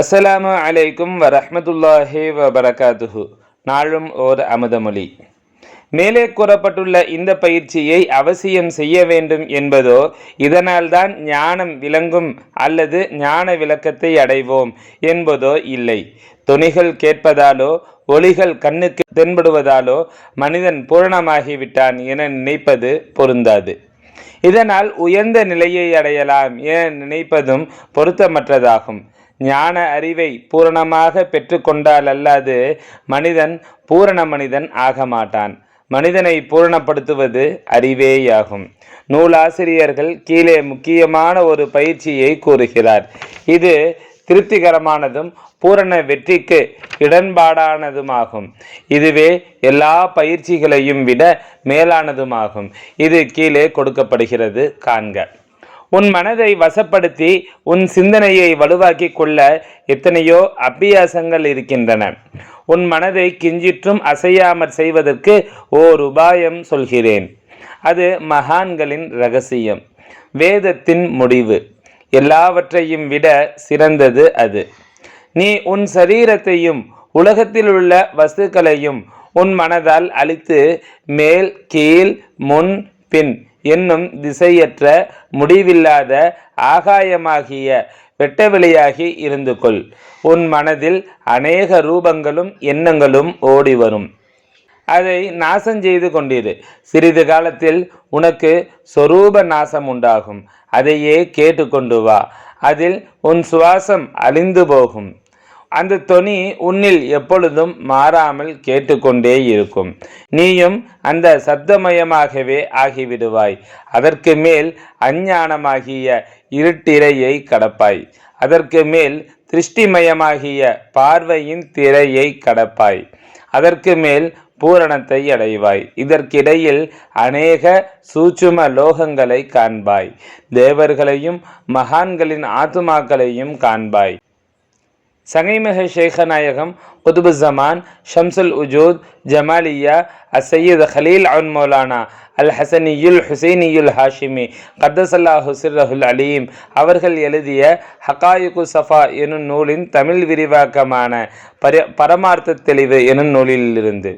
அஸ்ஸலாமு அலைக்கும் வரஹ்மத்துல்லாஹி வபரகாத்துஹு. நாளும் ஓர் அமுதமொழி. மேலே கூறப்பட்டுள்ள இந்த பயிற்சியை அவசியம் செய்ய வேண்டும் என்பதோ இதனால்தான் ஞானம் விளங்கும் அல்லது ஞான விளக்கத்தை அடைவோம் என்பதோ இல்லை. துணிகள் கேட்பதாலோ ஒளிகள் கண்ணுக்கு தென்படுவதாலோ மனிதன் பூரணமாகிவிட்டான் என நினைப்பது பொருந்தாது. இதனால் உயர்ந்த நிலையை அடையலாம் என நினைப்பதும் பொருத்தமற்றதாகும். ஞான அறிவை பூரணமாக பெற்றுக்கொண்டால் அல்லாது மனிதன் பூரண மனிதன் ஆக மாட்டான். மனிதனை பூரணப்படுத்துவது அறிவேயாகும். நூலாசிரியர்கள் கீழே முக்கியமான ஒரு பயிற்சியை கூறுகிறார். இது திருப்திகரமானதும் பூரண வெற்றிக்கு இடன்பாடானதுமாகும். இதுவே எல்லா பயிற்சிகளையும் விட மேலானதுமாகும். இது கீழே கொடுக்கப்படுகிறது. காண்க. உன் மனதை வசப்படுத்தி உன் சிந்தனையை வலுவாக்கி கொள்ள எத்தனையோ அபியாசங்கள் இருக்கின்றன. உன் மனதை கிஞ்சிற்றும் அசையாமற் செய்வதற்கு ஓர் உபாயம் சொல்கிறேன். அது மகான்களின் ரகசியம். வேதத்தின் முடிவு. எல்லாவற்றையும் விட சிறந்தது அது. நீ உன் சரீரத்தையும் உலகத்தில் உள்ள வஸ்துக்களையும் உன் மனதால் அழித்து மேல் கீழ் முன் பின் என்னும் திசையற்ற முடிவில்லாத ஆகாயமாகிய வெட்டவெளியாகி இருந்து கொள் உன் மனதில் அநேக ரூபங்களும் எண்ணங்களும் ஓடி வரும் அதை நாசம் செய்து கொண்டிரு. சிறிது காலத்தில் உனக்கு சொரூப நாசம் உண்டாகும். அதையே கேட்டுக்கொண்டு வா. அதில் உன் சுவாசம் அழிந்து போகும். அந்த தொனி உன்னில் எப்பொழுதும் மாறாமல் கேட்டுக்கொண்டே இருக்கும். நீயும் அந்த சப்தமயமாகவே ஆகிவிடுவாய். அதற்கு மேல் அஞ்ஞானமாகிய இருட்டிரையை கடப்பாய். அதற்கு மேல் திருஷ்டிமயமாகிய பார்வையின் திரையை கடப்பாய். அதற்கு மேல் பூரணத்தை அடைவாய். இதற்கிடையில் அநேக சூட்சும லோகங்களை காண்பாய். தேவர்களையும் மகான்களின் ஆத்துமாக்களையும் காண்பாய். சங்கைமிக ஷேகநாயகம் குதுபு ஜமான் ஷம்சுல் உஜூத் ஜமாலியா அசையீத் ஹலீல் அன் மௌலானா அல் ஹசனியுல் ஹுசைனியுல் ஹாஷிமி கத்தசல்லா ஹுசிர்ரஹுல் அலீம். அவர்கள் எழுதிய ஹகாயுகு சஃபா எனும் நூலின் தமிழ் விரிவாக்கமான பர பரமார்த்த தெளிவு எனும் நூலிலிருந்து.